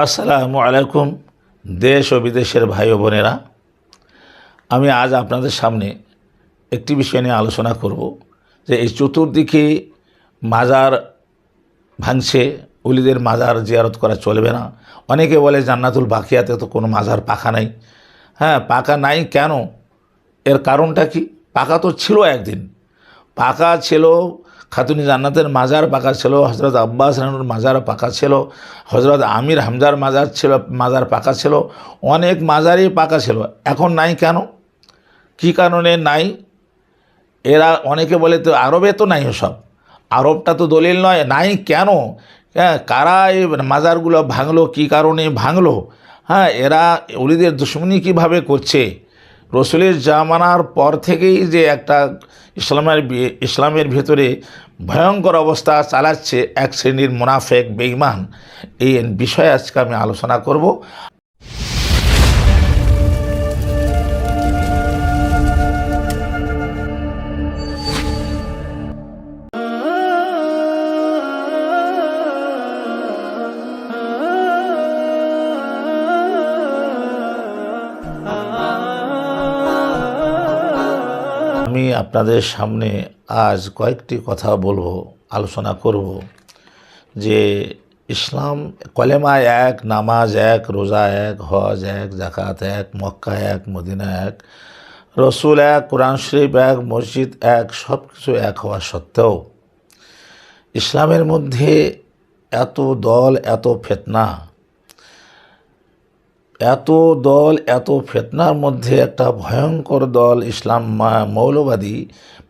আসসালামু আলাইকুম, দেশ ও বিদেশের ভাই ও বোনেরা। আমি আজ আপনাদের সামনে একটি বিষয় নিয়ে আলোচনা করব, যে এই চতুর্দিকে মাজার ভাঙছে, উলিদের মাজার জিয়ারত করা চলবে না। অনেকে বলে জান্নাতুল বাকিয়াতে তো কোনো মাজার পাখা নাই। হ্যাঁ পাকা নাই কেন? এর কারণটা কি? পাকা তো ছিল একদিন। পাকা ছিল খাতুনি জান্নাতের মাজার পাকা ছিল হজরত আব্বাস রানুর মাজার পাকা ছিল হজরত আমির হামজার মাজার ছিল, মাজার পাকা ছিল, অনেক মাজারই পাকা ছিল। এখন নাই কেন? কি কারণে নাই? এরা অনেকে বলে তো আরবে তো নাই সব আরবটা তো দলিল নয়, নাই কেন? হ্যাঁ কারা এই মাজারগুলো ভাঙলো, কী কারণে ভাঙলো? হ্যাঁ এরা উলিদের দুশ্মনী কীভাবে করছে? রসুলের জামানার পর থেকেই যে একটা ইসলামের ইসলামের ভেতরে ভয়ঙ্কর অবস্থা চালাচ্ছে এক শ্রেণির মুনাফেক বেইমান এই বিষয়ে আজকে আমি আলোচনা করব। আমি আপনাদের সামনে আজ কয়েকটি কথা বলব, আলোচনা করব, যে ইসলাম কলেমা এক, নামাজ এক, রোজা এক, হজ এক জাকাত এক, মক্কা এক, মদিনা এক, রসুল এক, কোরআন শরীফ এক, মসজিদ এক সব কিছু এক হওয়া সত্ত্বেও ইসলামের মধ্যে এত দল, এত ফেতনা এত দল, এত ফেতনার মধ্যে একটা ভয়ঙ্কর দল, ইসলাম মৌলবাদী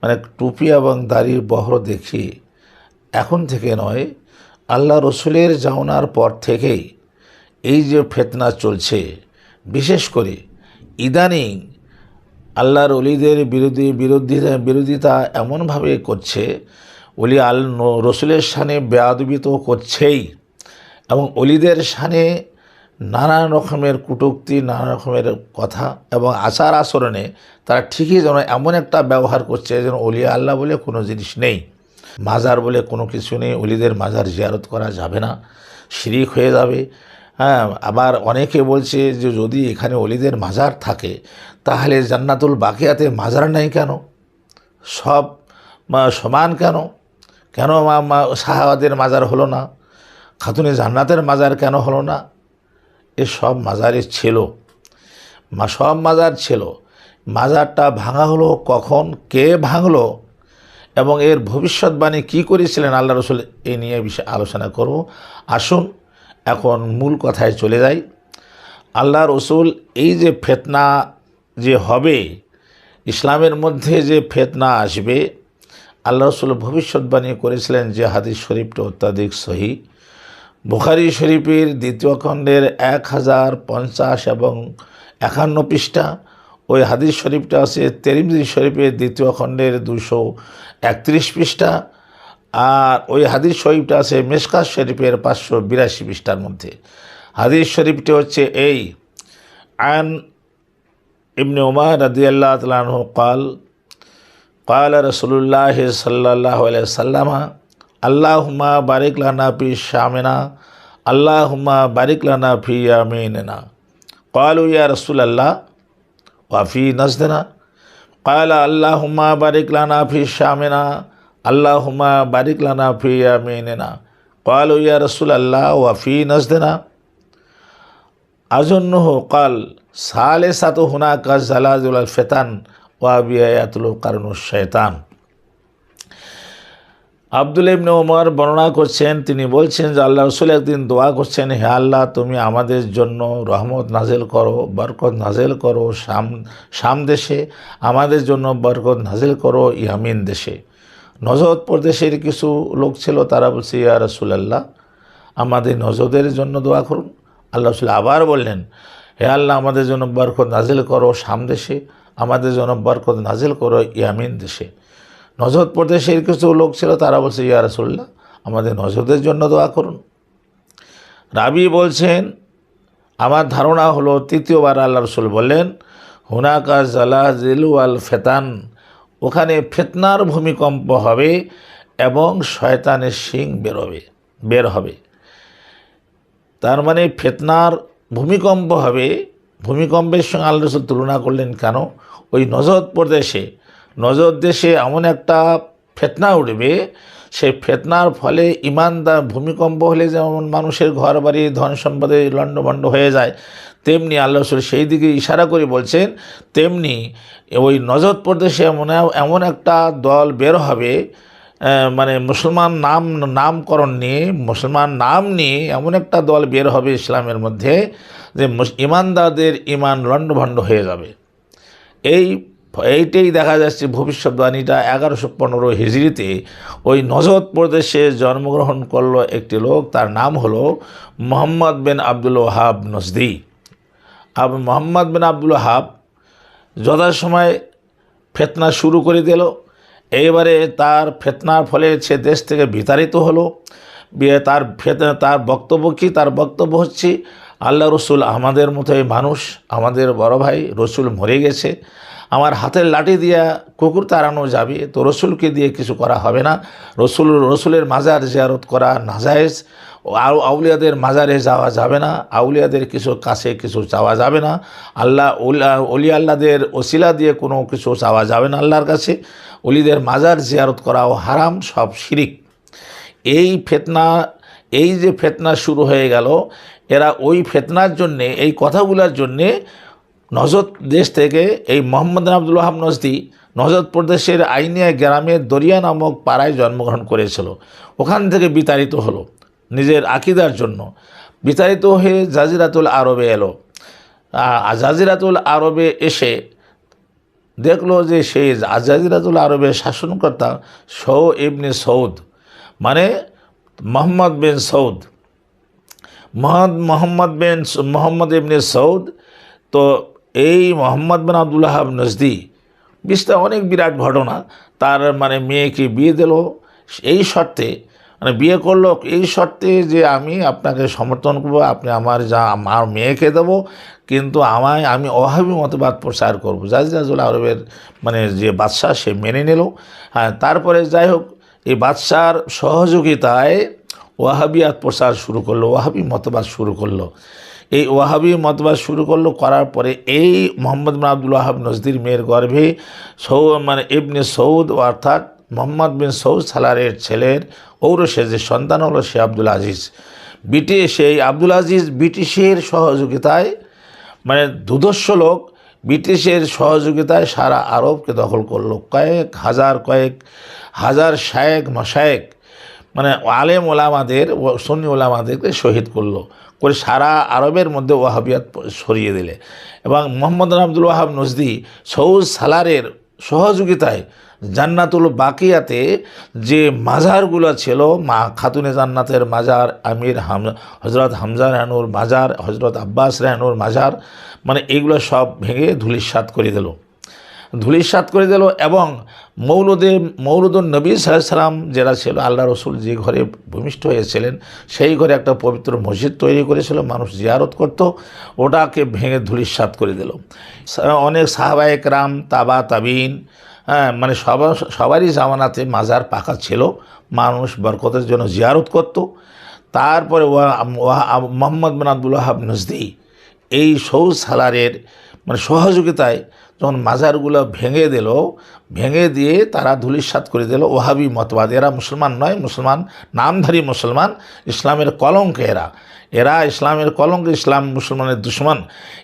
মানে টুপি এবং দাড়ির বহর দেখি এখন থেকে নয়, আল্লাহ রসুলের যাওনার পর থেকেই এই যে ফেতনা চলছে। বিশেষ করে ইদানিং আল্লাহর অলিদের বিরোধী বিরোধিতা বিরোধিতা এমনভাবে করছে অলি আল রসুলের সানে বেয়াদবি তো করছেই এবং অলিদের সানে নানা রকমের কুটুক্তি নানা রকমের কথা এবং আচার আচরণে তারা ঠিকই যেন এমন একটা ব্যবহার করছে যেন অলি আল্লাহ বলে কোনো জিনিস নেই। মাজার বলে কোনো কিছু নেই। অলিদের মাজার জিয়ারত করা যাবে না। শিরিক হয়ে যাবে। হ্যাঁ আবার অনেকে বলছে যে যদি এখানে অলিদের মাজার থাকে, তাহলে জান্নাতুল বাকিয়াতে মাজার নেই কেন? সব সমান কেন? কেন সাহাবাদের মাজার হলো না? খাতুনে জান্নাতের মাজার কেন হলো না? এ সব মাজারই ছিল। মা, সব মাজার ছিল। মাজারটা ভাঙা হলো কখন? কে ভাঙলো? এবং এর ভবিষ্যৎবাণী কি করেছিলেন? আল্লাহ রসুল এই নিয়ে বিষয়ে আলোচনা করব। আসুন, এখন মূল কথায় চলে যাই। আল্লাহ রসুল এই যে ফেতনা যে হবে, ইসলামের মধ্যে যে ফেতনা আসবে, আল্লাহ রসুল ভবিষ্যৎবাণী করেছিলেন যে হাদিস শরীফটা অত্যাধিক সহি। বুখারি শরীফের দ্বিতীয় খণ্ডের এক হাজার পঞ্চাশ এবং একান্ন পৃষ্ঠা ওই হাদিস শরীফটা আছে তেরিমজি শরীফের দ্বিতীয় খণ্ডের দুশো একত্রিশ পৃষ্ঠা আর ওই হাদিস শরীফটা আছে মেসকাস শরীফের পাঁচশো বিরাশি পৃষ্ঠার মধ্যে হাদিস শরীফটি হচ্ছে এই আন ইবনে উমার রাদিয়াল্লাহ তালাহ কাল قال رسول الله صلى الله عليه وسلم اللهم بارك لنا في شامنا اللهم بارك لنا في يميننا قالوا يا رسول الله وفي نزدنا قال اللهم بارك لنا في شامنا اللهم بارك لنا في يميننا قالوا يا رسول الله وفي نزدنا أظنه قال ثالثة هناك زلازل الفتن ওয়াবিয়াতুল কারণ শয়তান আব্দুল ইবনে ওমর বর্ণনা করছেন, তিনি বলছেন যে আল্লাহ রসুল একদিন দোয়া করছেন, হে আল্লাহ, তুমি আমাদের জন্য রহমত নাজেল করো, বরকত নাজেল করো শাম শাম দেশে, আমাদের জন্য বরকত নাজেল করো ইয়ামিন দেশে। নজদ প্রদেশের কিছু লোক ছিল, তারা বলছে, ইয়া রসুলাল্লাহ, আমাদের নজদের জন্য দোয়া করুন। আল্লাহ রসুল আবার বললেন, হে আল্লাহ, আমাদের জন্য বরকত নাজিল করো শাম দেশে, আমাদের জন্য বরকত নাজিল করো ইয়ামিন দেশে। নজদ প্রদেশের কিছু লোক ছিল, তারা বলছে, ইয়া রসুল্লাহ আমাদের নজদের জন্য দোয়া করুন। রাবি বলছেন, আমার ধারণা হলো তৃতীয়বার আল্লাহ রসুল বললেন, হুনাকা জালা জিলু আল ফেতান ওখানে ফেতনার ভূমিকম্প হবে এবং শয়তানের শিং বেরোবে বের হবে। তার মানে ফেতনার ভূমিকম্প হবে, ভূমিকম্পের সঙ্গে আল্লাহ রসুল তুলনা করলেন কেন? ওই নজদ প্রদেশে নজদ দেশে এমন একটা ফেতনা উঠবে, সেই ফেতনার ফলে ইমানদার ভূমিকম্প হলে যেমন মানুষের ঘর বাড়ি ধন সম্পদে লণ্ডভণ্ড হয়ে যায়, তেমনি আল্লাহ রসুল সেই দিকে ইশারা করে বলছেন, তেমনি ওই নজদ প্রদেশে এমন এমন একটা দল বের হবে মানে মুসলমান নাম, নামকরণ নিয়ে, মুসলমান নাম নিয়ে এমন একটা দল বের হবে ইসলামের মধ্যে যে ইমানদারদের ইমান লণ্ডভণ্ড হয়ে যাবে। এই এইটাই দেখা যাচ্ছে ভবিষ্যৎবাণীটা এগারোশো পনেরো হিজড়িতে ওই নজদ প্রদেশে জন্মগ্রহণ করল একটি লোক, তার নাম হলো মোহাম্মদ বিন আব্দুল ওহাব নজদি। আব মোহাম্মদ বিন আব্দুল ওহাব যথাসময় ফেতনা শুরু করে দিল। এইবারে তার ফেতনার ফলে সে দেশ থেকে বিতাড়িত হলো। তার ফেতনা, তার বক্তব্য কী? তার বক্তব্য হচ্ছে, আল্লাহ রসুল আমাদের মতোই মানুষ, আমাদের বড় ভাই রসুল মরে গেছে। আমার হাতের লাঠি দিয়া কুকুর তাড়ানো যাবে, তো রসুলকে দিয়ে কিছু করা হবে না। রসুল, রসুলের মাজার জিয়ারত করা নাজায়েজ আউ আউলিয়াদের মাজারে যাওয়া যাবে না, আউলিয়াদের কিছু কাছে কিছু চাওয়া যাবে না। আল্লাহ অলি আল্লাদের ওসিলা দিয়ে কোনো কিছু চাওয়া যাবে না আল্লাহর কাছে। অলিদের মাজার জিয়ারত করাও হারাম, সব শিরিক। এই ফেতনা, এই যে ফেতনা শুরু হয়ে গেল, এরা ওই ফেতনার জন্যে, এই কথাগুলোর জন্যে নজদ দেশ থেকে এই মোহাম্মদ আব্দুল ওহাব নজদি নজদ প্রদেশের আইনিয়া গ্রামের দরিয়া নামক পাড়ায় জন্মগ্রহণ করেছিল। ওখান থেকে বিতাড়িত হলো। নিজের আকিদার জন্য। বিতাড়িত হয়ে জাজিরাতুল আরবে এলো। জাজিরাতুল আরবে এসে দেখল যে সেই আজাদিরাতুল আরবের শাসনকর্তা সৌ ইবনে সৌদ মানে মোহাম্মদ বিন সৌদ। মহম্মদ, মোহাম্মদ বিন মোহাম্মদ ইবনে সৌদ তো এই মোহাম্মদ বিন আবদুল্লাহ নজদি বিষটা অনেক বিরাট ঘটনা, তার মানে মেয়েকে বিয়ে দিল, এই শর্তে মানে বিয়ে করল, এই শর্তে যে আমি আপনাকে সমর্থন করব, আপনি আমার যা, আমার মেয়েকে দেবো, কিন্তু আমায়, আমি অহাবি মতবাদ প্রচার করব। জাজিরাজুল আরবের মানে যে বাদশাহ, সে মেনে নিল। হ্যাঁ তারপরে যাই হোক, এই বাদশার সহযোগিতায় ওয়াহাবিয়াত প্রচার শুরু করল, ওয়াহাবি মতবাদ শুরু করল। এই ওয়াহাবি মতবাদ শুরু করল, করার পরে এই মোহাম্মদ বিন আব্দুল ওয়াহাব নজদির মেয়ের গর্ভে সৌ মানে ইবনে সৌদ অর্থাৎ মোহাম্মদ বিন সৌদ সালারের ছেলের ঔরসে যে সন্তান হলো সে আব্দুল আজিজ। ব্রিটিশ এই আব্দুল আজিজ ব্রিটিশের সহযোগিতায় মানে দুদস্য লোক ব্রিটিশের সহযোগিতায় সারা আরবকে দখল করল। কয়েক হাজার কয়েক হাজার শায়েক, মশায়েক মানে আলেম ওলামাদের ও সন্নি ওলামাদেরকে শহীদ করল। করে সারা আরবের মধ্যে ওয়াহাবিয়াত সরিয়ে দিলে। এবং মোহাম্মদ আব্দুল ওয়াহাব নজদি সৌজ সালারের সহযোগিতায় জান্নাতুল বাকিয়াতে যে মাজারগুলো ছিল, মা খাতুনে জান্নাতের মাজার, আমির হাম হজরত হামজা রেহানুর মাজার হজরত আব্বাস রেহানুর মাজার মানে এগুলো সব ভেঙে ধুলিস্বাত করে দিল। ধুলিস্বাত করে দিল এবং মৌলদে মৌলুদুল নবী সাল্লাম যারা ছিল আল্লাহ রসুল যে ঘরে ভূমিষ্ঠ হয়েছিলেন, সেই ঘরে একটা পবিত্র মসজিদ তৈরি করেছিল, মানুষ জিয়ারত করত, ওটাকে ভেঙে ধুলিস্বাত করে দিল। অনেক সাহাবায়ক রাম তাবা, তাবিন হ্যাঁ মানে সবার সবারই জামানাতে মাজার পাকা ছিল, মানুষ বরকতের জন্য জিয়ারত করত। তারপরে মোহাম্মদ বিন আব্দুল ওয়াহাব নজদি এই সৌদ সালারের মানে সহযোগিতায় যখন মাজারগুলো ভেঙে দিল, ভেঙে দিয়ে তারা ধুলিসাত করে দিল। ওহাবি মতবাদ, এরা মুসলমান নয়, মুসলমান নামধারী মুসলমান, ইসলামের কলঙ্ক এরা। এরা ইসলামের কলঙ্ক, ইসলাম মুসলমানের দুশ্মন।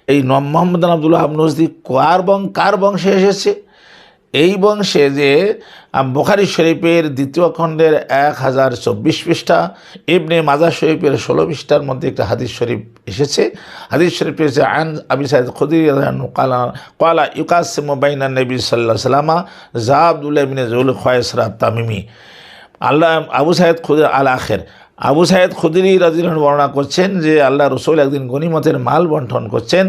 এই মোহাম্মদ আবদুল্লাহ নজদি কার বং, কার বংশে এসেছে? এই বংশে যে বোখারি শরীফের দ্বিতীয় খণ্ডের এক হাজার চব্বিশ পৃষ্ঠা, ইবনে মাজার শরীফের ষোলো পৃষ্ঠার মধ্যে একটা হাদিস শরীফ এসেছে। হাদিস শরীফ এসেছে আন আবি সাইদ খুদি কালা কালা ইউকাসিম বাইনা নবী সাল্লাহ সাল্লামা জাহ আবদুল্লাহ ইবনে জুল খয়েসরা তামিমি। আল্লাহ আবু সাহেদ খুদ আল আখের আবু সাহেদ খুদিরি রাজিন বর্ণনা করছেন যে আল্লাহ রসুল একদিন গনিমতের মাল বন্টন করছেন।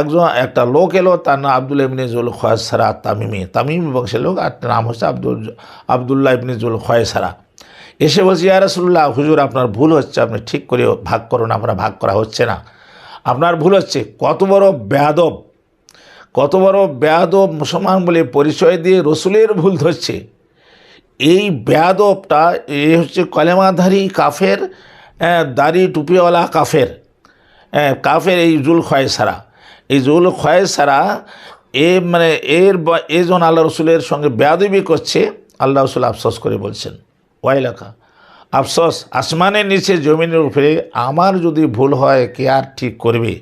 একজন, একটা লোক এলো, তার নাম আবদুল ইবনে জুল খয়সারা তামিমি তামিমি বংশের লোক, আর নাম হচ্ছে আব্দুল আবদুল্লাহ ইবনে জুল খয়সারা এসে বলছি, ইয়া রাসুল্লাহ হুজুর, আপনার ভুল হচ্ছে। আপনি ঠিক করে ভাগ করুন, আমরা ভাগ করা হচ্ছে না। আপনার ভুল হচ্ছে। কত বড় বেয়াদব, কত বড় বেয়াদব মুসলমান বলে পরিচয় দিয়ে রসুলের ভুল ধরছে। এই বেয়াদবটা এ হচ্ছে কলেমাধারী কাফের হ্যাঁ, দাড়ি টুপিওয়ালা কাফের হ্যাঁ, কাফের এই জুল খয়েসারা। এই জুল খয়েসারা এ মানে এর বা- এজন আল্লাহ রসুলের সঙ্গে বেয়াদবি করছে আল্লাহ রসুল আফসোস করে বলছেন ওয়াইলাকা আফসোস আসমানের নিচে জমিনের উপরে আমার যদি ভুল হয় কে আর ঠিক করবে?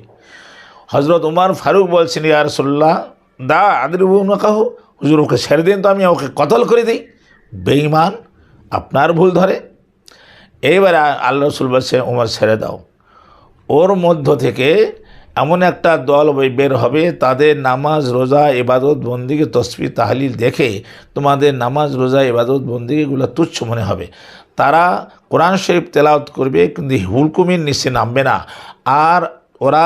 হজরত উমার ফারুক বলছেন ইয়ার রসুল্লাহ দা আদরিবু না কাহু হুজুর ওকে ছেড়ে দিন তো আমি ওকে কতল করে দিই। বেঈমান, আপনার ভুল ধরে। এইবারে আল্লাহ রসুল বলছে, উমার, ছেড়ে দাও। ওর মধ্য থেকে এমন একটা দল বের হবে, তাদের নামাজ, রোজা এবাদত বন্দিকে তসবি, তাহলিল দেখে তোমাদের নামাজ, রোজা এবাদত বন্দিগুলো তুচ্ছ মনে হবে। তারা কোরআন শরীফ তেলাওত করবে, কিন্তু হুলকুমির নিচে নামবে না। আর ওরা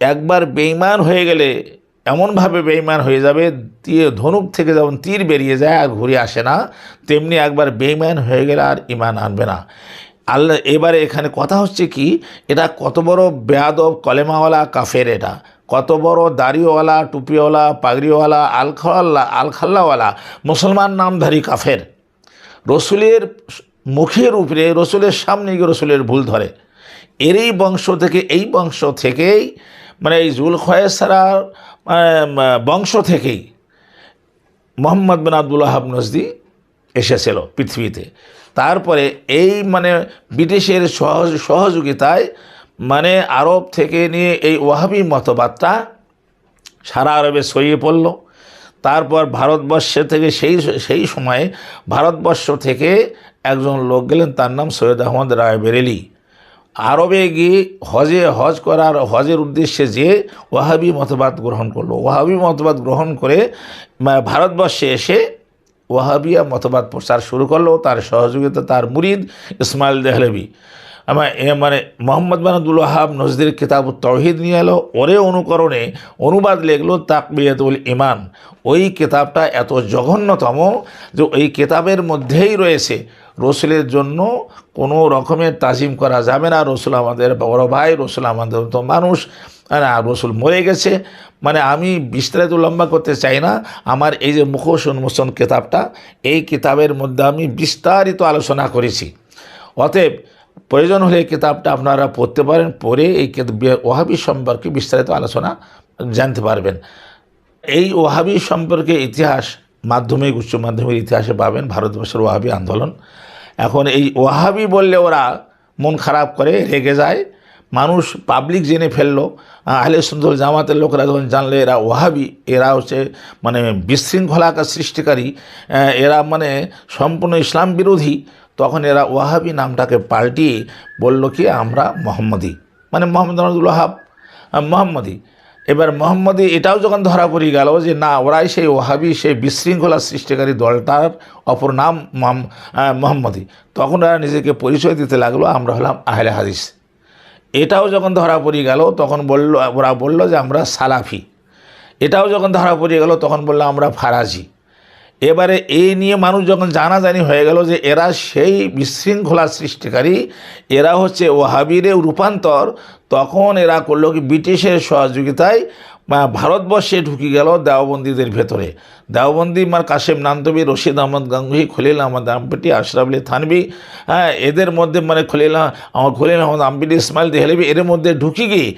একবার বেইমান হয়ে গেলে এমনভাবে বেইমান হয়ে যাবে ধনুক থেকে যেমন তীর বেরিয়ে যায় আর ঘুরে আসে না, তেমনি একবার বেইমান হয়ে গেলে আর ইমান আনবে না। আল্লাহ, এবারে এখানে কথা হচ্ছে কি, এটা কত বড় বেয়াদব কলেমাওয়ালা কাফের এটা। কত বড় দাড়িওয়ালা, টুপিওয়ালা, পাগড়িওয়ালা, আলখাল্লা, আলখাল্লাওয়ালা, মুসলমান নামধারী কাফের। রসুলের মুখের উপরে রসুলের সামনে গিয়ে রসুলের ভুল ধরে। এরই বংশ থেকে, এই বংশ থেকেই মানে এই জুল খয়েসারার বংশ থেকেই মোহাম্মদ বিন আবদুল্লাহ নজদি এসেছিল পৃথিবীতে। তারপরে এই মানে ব্রিটিশের সহজ, সহযোগিতায় মানে আরব থেকে নিয়ে এই ওয়াহাবি মতবাদটা সারা আরবে ছড়িয়ে পড়ল। তারপর ভারতবর্ষে থেকে সেই সেই সময়ে ভারতবর্ষ থেকে একজন লোক গেলেন, তার নাম সৈয়দ আহমদ রায় বেরেলি আরবে গিয়ে হজে হজ করার হজের উদ্দেশ্যে যে ওয়াহাবি মতবাদ গ্রহণ করল। ওয়াহাবি মতবাদ গ্রহণ করে ভারতবর্ষে এসে ওয়াহাবিয়া মতবাদ প্রচার শুরু করল। তার সহযোগিতা, তার মুরিদ ইসমাইল দেহলেবি। মানে মোহাম্মদ বানাদুল ওয়াহাব নজদির কিতাব তৌহিদ নিয়ে এলো। ওরে অনুকরণে অনুবাদ লিখলো তাকবিয়াতুল ইমান ওই কিতাবটা এত জঘন্যতম যে ওই কিতাবের মধ্যেই রয়েছে। রসুলের জন্য কোনো রকমের তাজিম করা যাবে না। রসুল আমাদের বড় ভাই, রসুল আমাদের তো মানুষ। না, রসুল মরে গেছে। মানে আমি বিস্তারিত লম্বা করতে চাই না। আমার এই যে মুখোশ উন্মোচন কিতাবটা, এই কিতাবের মধ্যে আমি বিস্তারিত আলোচনা করেছি। অতএব প্রয়োজন হলে এই কিতাবটা আপনারা পড়তে পারেন, পড়ে এই ওহাবি সম্পর্কে বিস্তারিত আলোচনা জানতে পারবেন। এই ওহাবি সম্পর্কে ইতিহাস, মাধ্যমিক, উচ্চ মাধ্যমিক ইতিহাসে পাবেন, ভারতবর্ষের ওহাবি আন্দোলন। এখন এই ওহাবি বললে ওরা মন খারাপ করে, রেগে যায়। মানুষ পাবলিক জেনে ফেলল আহলে সুন্দর জামাতের লোকেরা যখন জানলে এরা ওহাবি এরা হচ্ছে মানে বিশৃঙ্খলাকার সৃষ্টিকারী এরা মানে সম্পূর্ণ ইসলাম বিরোধী। তখন এরা ওয়াহাবি নামটাকে পাল্টিয়ে বলল কি, আমরা মোহাম্মদী। মানে মোহাম্মদ আব্দুল ওয়াহাব মোহাম্মদী। এবার মোহাম্মদী এটাও যখন ধরা পড়ে গেল যে না, ওরাই সেই ওহাবি সেই বিশৃঙ্খলা সৃষ্টিকারী দলটার অপর নাম মোহাম্মদী। তখন এরা নিজেকে পরিচয় দিতে লাগল, আমরা হলাম আহলে হাদিস। এটাও যখন ধরা পড়ে গেল, তখন বলল, ওরা বলল যে, আমরা সালাফি। এটাও যখন ধরা পড়ে গেল, তখন বলল, আমরা ফারাজি। এবারে এই নিয়ে মানুষ যখন জানাজানি হয়ে গেল যে এরা সেই বিশৃঙ্খলা সৃষ্টিকারী, এরা হচ্ছে ওহাবিরে রূপান্তর, তখন এরা করল কি ব্রিটিশের সহযোগিতায় ভারতবর্ষে ঢুকে গেল দেওবন্দীদের ভেতরে। দেওবন্দি মার কাশেম নান্তবী রশিদ আহমদ গাঙ্গুহি, খলিল আহমদ আম্পেটি, আশরাফ আলী থানবি হ্যাঁ এদের মধ্যে মানে খলিল আমার খলিল আহমদ আম্পিটি, ইসমাইল দেহলেবি এর মধ্যে ঢুকে গিয়ে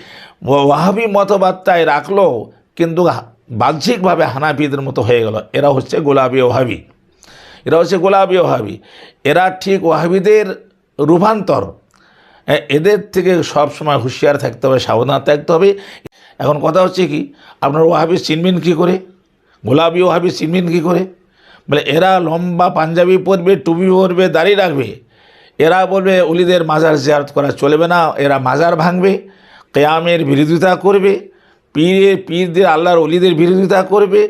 ওয়াহাবি মতবাদটায় রাখল, কিন্তু বাহ্যিকভাবে হানাফিদের মতো হয়ে গেল। এরা হচ্ছে গোলাপি ওহাবি। এরা হচ্ছে গোলাপি ওহাবি। এরা ঠিক ওহাবিদের রূপান্তর। এদের থেকে সব সময় হুঁশিয়ার থাকতে হবে, সাবধান থাকতে হবে। এখন কথা হচ্ছে কি, আপনার ওহাবি চিনবেন কী করে? গোলাপি ওহাবি চিনবেন কী করে? বলে, এরা লম্বা পাঞ্জাবি পরবে, টুপি পরবে, দাড়ি রাখবে। এরা বলবে, অলিদের মাজার জিয়ারত করা চলবে না, এরা মাজার ভাঙবে, কেয়ামের বিরোধিতা করবে। পীরের পীরদের আল্লাহর অলিদের বিরোধিতা করবে।